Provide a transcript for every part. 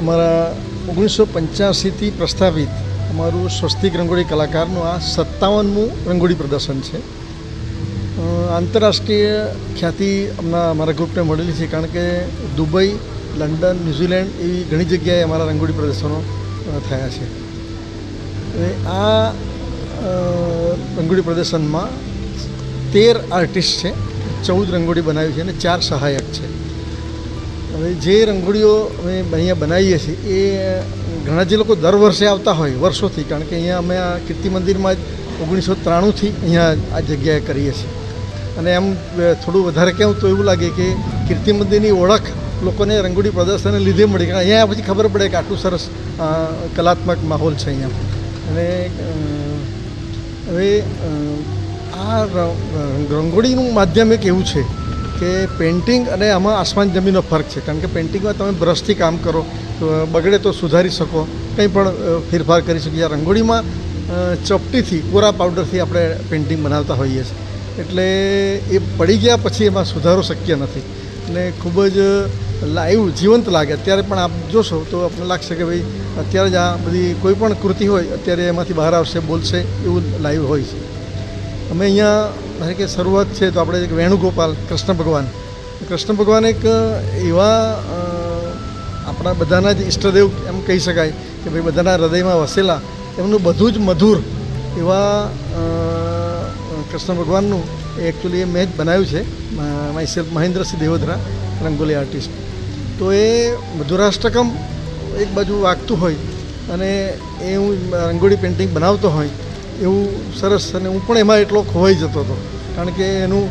અમારા ઓગણીસો પંચ્યાસીથી પ્રસ્થાપિત અમારું સ્વસ્તિક રંગોળી કલાકારનું આ સત્તાવનમું રંગોળી પ્રદર્શન છે. આંતરરાષ્ટ્રીય ખ્યાતિ હમણાં અમારા ગ્રુપને મળેલી છે કારણ કે દુબઈ, લંડન, ન્યૂઝીલેન્ડ એવી ઘણી જગ્યાએ અમારા રંગોળી પ્રદર્શનો થયા છે. આ રંગોળી પ્રદર્શનમાં તેર આર્ટિસ્ટ છે, ચૌદ રંગોળી બનાવી છે અને ચાર સહાયક છે. હવે જે રંગોળીઓ અમે અહીંયા બનાવીએ છીએ, એ ઘણા જે લોકો દર વર્ષે આવતા હોય વર્ષોથી, કારણ કે અહીંયા અમે આ કીર્તિ મંદિરમાં જ ઓગણીસો ત્રાણુંથી અહીંયા આ જગ્યાએ કરીએ છીએ. અને એમ થોડું વધારે કહેવું તો એવું લાગે કે કીર્તિ મંદિરની ઓળખ લોકોને રંગોળી પ્રદર્શનને લીધે મળી, કારણ અહીંયા પછી ખબર પડે કે આટલું સરસ કલાત્મક માહોલ છે અહીંયા. અને હવે આ રંગોળીનું માધ્યમ એક એવું છે કે પેઇન્ટિંગ અને આમાં આસમાન જમીનનો ફરક છે. કારણ કે પેઇન્ટિંગમાં તમે બ્રશથી કામ કરો બગડે તો સુધારી શકો, કંઈ પણ ફેરફાર કરી શકીએ. આ રંગોળીમાં ચપટીથી, કોરા પાવડરથી આપણે પેઇન્ટિંગ બનાવતા હોઈએ છીએ. એટલે એ પડી ગયા પછી એમાં સુધારો શક્ય નથી. અને ખૂબ જ લાઈવ, જીવંત લાગે. અત્યારે પણ આપ જોશો તો આપણને લાગશે કે ભાઈ, અત્યારે જ આ બધી કોઈ પણ કૃતિ હોય, અત્યારે એમાંથી બહાર આવશે, બોલશે, એવું લાઈવ હોય છે. અમે અહીંયા ધારો કે શરૂઆત છે તો આપણે વેણુગોપાલ, કૃષ્ણ ભગવાન. કૃષ્ણ ભગવાન એક એવા આપણા બધાના જ ઈષ્ટદેવ એમ કહી શકાય કે ભાઈ બધાના હૃદયમાં વસેલા, એમનું બધું જ મધુર એવા કૃષ્ણ ભગવાનનું એકચ્યુઅલી એ મેં જ બનાવ્યું છે myself Mahendrasinh Devodara, rangoli artist તો એ મધુરાષ્ટકમ એક બાજુ વાગતું હોય અને એ હું રંગોળી પેઇન્ટિંગ બનાવતો હોય એવું સરસ અને હું પણ એમાં એટલો ખોવાઈ જતો હતો. કારણ કે એનું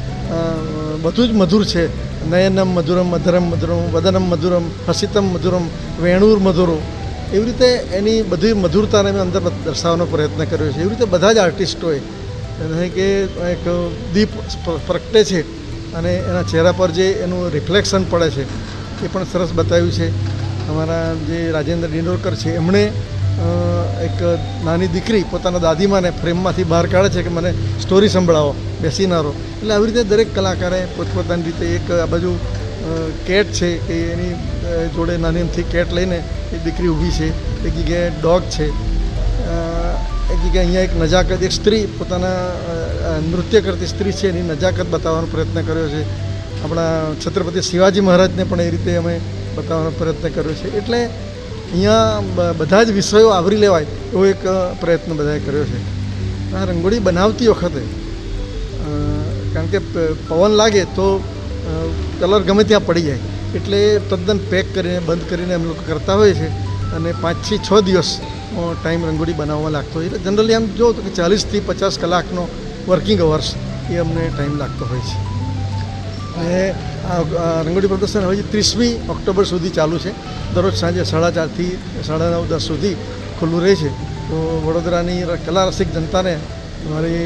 બધું જ મધુર છે. નયનમ મધુરમ, મધરમ મધુરમ, વદનમ મધુરમ, હસિતમ મધુરમ, વેણુર મધુરો. એવી રીતે એની બધી મધુરતાને મેં અંદર દર્શાવવાનો પ્રયત્ન કર્યો છે. એવી રીતે બધા જ આર્ટિસ્ટોએ એને કે એક દીપ પ્રગટે છે અને એના ચહેરા પર જે એનું રિફ્લેક્શન પડે છે, એ પણ સરસ બતાવ્યું છે. અમારા જે રાજેન્દ્ર ડિંડોરકર છે, એમણે એક નાની દીકરી પોતાના દાદીમાને ફ્રેમમાંથી બહાર કાઢે છે કે મને સ્ટોરી સંભળાવો, બેસીનારો. એટલે આવી રીતે દરેક કલાકારે પોતપોતાની રીતે એક આ બાજુ કેટ છે કે એની જોડે નાની એમથી કેટ લઈને એ દીકરી ઊભી છે. એક જગ્યાએ ડોગ છે. એક જગ્યાએ અહીંયા એક નજાકત, એક સ્ત્રી પોતાના નૃત્ય કરતી સ્ત્રી છે એની નજાકત બતાવવાનો પ્રયત્ન કર્યો છે. આપણા છત્રપતિ શિવાજી મહારાજને પણ એ રીતે અમે બતાવવાનો પ્રયત્ન કર્યો છે. એટલે અહીંયા બધા જ વિષયો આવરી લેવાય એવો એક પ્રયત્ન બધાએ કર્યો છે. આ રંગોળી બનાવતી વખતે કારણ કે પવન લાગે તો કલર ગમે ત્યાં પડી જાય. એટલે તદ્દન પેક કરીને, બંધ કરીને અમે લોકો કરતા હોઈએ છીએ અને પાંચથી છ દિવસ ટાઈમ રંગોળી બનાવવામાં લાગતો હોય. એટલે જનરલી આમ જો તો કે ચાલીસથી પચાસ કલાકનો વર્કિંગ અવર્સ એ અમને ટાઈમ લાગતો હોય છે. અને આ રંગોળી પ્રદર્શન હવે ત્રીસમી ઓક્ટોબર સુધી ચાલુ છે. દરરોજ સાંજે સાડા ચારથી સાડા નવ દસ સુધી ખુલ્લું રહે છે. તો વડોદરાની કલા રસિક જનતાને મારી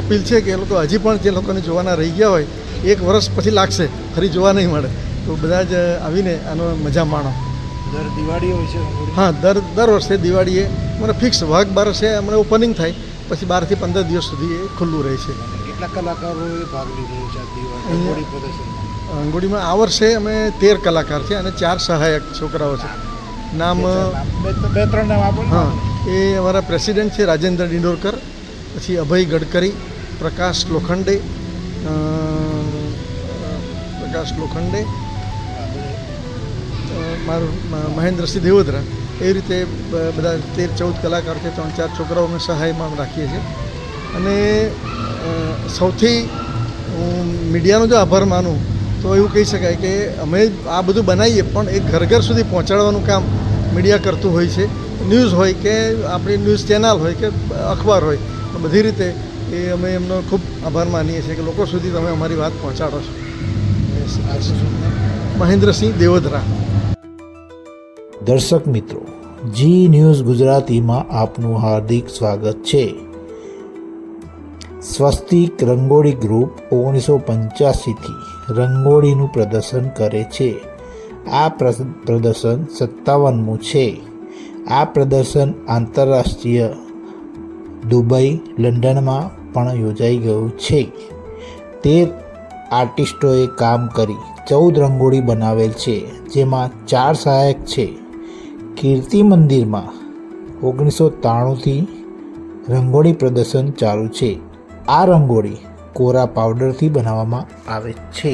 અપીલ છે કે એ લોકો હજી પણ જે લોકોને જોવાના રહી ગયા હોય એક વર્ષ પછી લાગશે ફરી જોવા નહીં મળે. તો બધા જ આવીને આનો મજા માણો. દર દિવાળી હોય છે હા દર દર વર્ષે દિવાળીએ. મને ફિક્સ વાઘ બારસે હમણાં ઓપનિંગ થાય પછી બારથી પંદર દિવસ સુધી એ ખુલ્લું રહે છે. કેટલા કલાકારોએ ભાગ લીધો છે આ રંગોળી પ્રદર્શનમાં. રંગોળીમાં આ વર્ષે અમે તેર કલાકાર છે અને ચાર સહાયક છોકરાઓ છે. નામ બે ત્રણ નામ. આપો હા એ અમારા પ્રેસિડેન્ટ છે રાજેન્દ્ર ડિંડોરકર પછી અભય ગડકરી પ્રકાશ લોખંડે પ્રકાશ લોખંડે મારું મહેન્દ્રસિંહ દેવોદરા. એ રીતે બધા તેર ચૌદ કલાકાર છે ત્રણ ચાર છોકરાઓ અમે સહાયમાં રાખીએ છીએ. અને સૌથી હું મીડિયાનો જો આભાર માનું, તો એવું કહી શકાય કે અમે આ બધું બનાવીએ, પણ એ ઘર ઘર સુધી પહોંચાડવાનું કામ મીડિયા કરતું હોય છે. ન્યૂઝ હોય કે આપણી ન્યૂઝ ચેનલ હોય કે અખબાર હોય બધી રીતે એ અમે એમનો ખૂબ આભાર માનીએ છીએ કે લોકો સુધી તમે અમારી વાત પહોંચાડો છો. મહેન્દ્રસિંહ દેવોદરા. દર્શક મિત્રો, જી ન્યૂઝ ગુજરાતીમાં આપનું હાર્દિક સ્વાગત છે. સ્વસ્તિક રંગોળી ગ્રુપ ઓગણીસો પંચ્યાસીથી રંગોળીનું પ્રદર્શન કરે છે. આ પ્ર- પ્રદર્શન સત્તાવનમું છે. આ પ્રદર્શન આંતરરાષ્ટ્રીય દુબઈ, લંડનમાં પણ યોજાઈ ગયું છે. તે આર્ટિસ્ટોએ કામ કરી ચૌદ રંગોળી બનાવેલ છે, જેમાં ચાર સહાયક છે. કીર્તિ મંદિરમાં ઓગણીસો ત્રાણુંથી રંગોળી પ્રદર્શન ચાલુ છે. આ રંગોળી કોરા પાવડરથી બનાવવામાં આવે છે.